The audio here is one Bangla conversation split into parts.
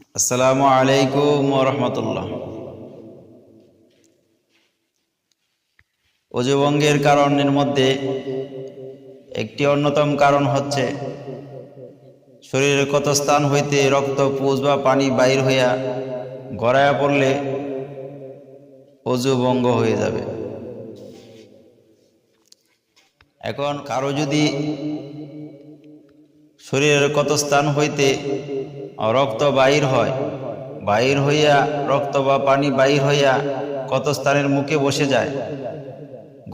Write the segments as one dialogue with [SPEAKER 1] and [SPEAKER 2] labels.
[SPEAKER 1] আসসালামু আলাইকুম রহমতুল্লাহ। অজুভঙ্গের কারণের মধ্যে একটি অন্যতম কারণ হচ্ছে শরীরের কত স্থান হইতে রক্ত পুষ বা পানি বাইর হইয়া গড়াইয়া পড়লে অজু ভঙ্গ হয়ে যাবে। এখন কারও যদি শরীরের কত স্থান হইতে রক্ত বাহির হয়, বাহির হইয়া রক্ত বা পানি বাহির হইয়া কত স্থানের মুখে বসে যায়,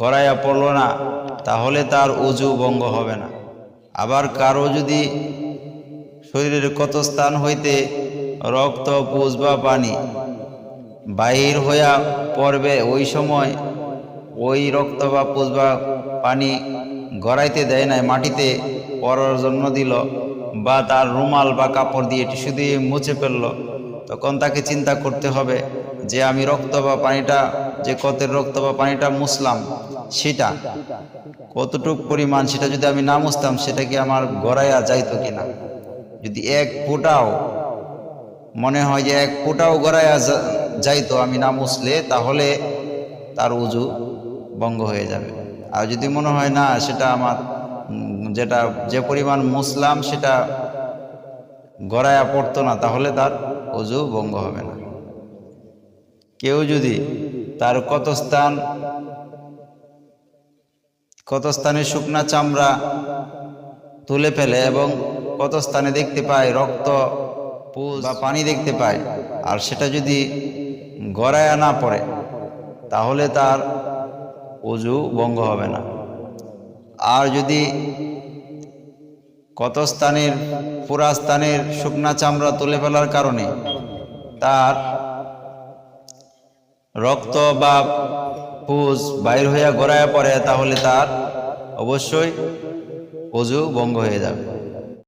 [SPEAKER 1] গড়াইয়া পড়ল না, তাহলে তার উজু ভঙ্গ হবে না। আবার কারও যদি শরীরের কত স্থান হইতে রক্ত, পুষ বা পানি বাহির হইয়া পড়বে, ওই সময় ওই রক্ত বা পুষ বা পানি গড়াইতে দেয় নাই, মাটিতে পড়ার জন্য দিল। বা তার রুমাল বা কাপড় দিয়ে টিস্যু দিয়ে মুছে ফেলল। তখন তাকে চিন্তা করতে হবে যে আমি রক্ত বা পানিটা, যে কতের রক্ত বা পানিটা মুছলাম, সেটা কতটুক পরিমাণ, সেটা যদি আমি না মুছতাম, সেটা কি আমার গড়াইয়া যাইতো কিনা? যদি এক ফোঁটাও, মনে হয় যে এক ফোঁটাও গড়াইয়া যাইতো আমি না মুছলে, তাহলে তার উজু ভঙ্গ হয়ে যাবে। আর যদি মনে হয় না, সেটা আমার যেটা যে পরিমাণ মুসলাম সেটা গড়াইয়া পড়তো না তাহলে তার অজু ভঙ্গ হবে না। কেউ যদি তার কত স্থান কত স্থানে শুকনা চামড়া তুলে ফেলে এবং কত স্থানে দেখতে পায় রক্ত পুষ বা পানি দেখতে পায় আর সেটা যদি গড়ায়া না পড়ে তাহলে তার অজু ভঙ্গ হবে না। আর যদি কত স্থানের পুরা স্থানের শুকনা চামড়া তুলে ফেলার কারণে তার রক্ত বা পুজ বাইর হইয়া গড়াইয়া পড়ে, তাহলে তার অবশ্যই অজু ভঙ্গ হয়ে যাবে।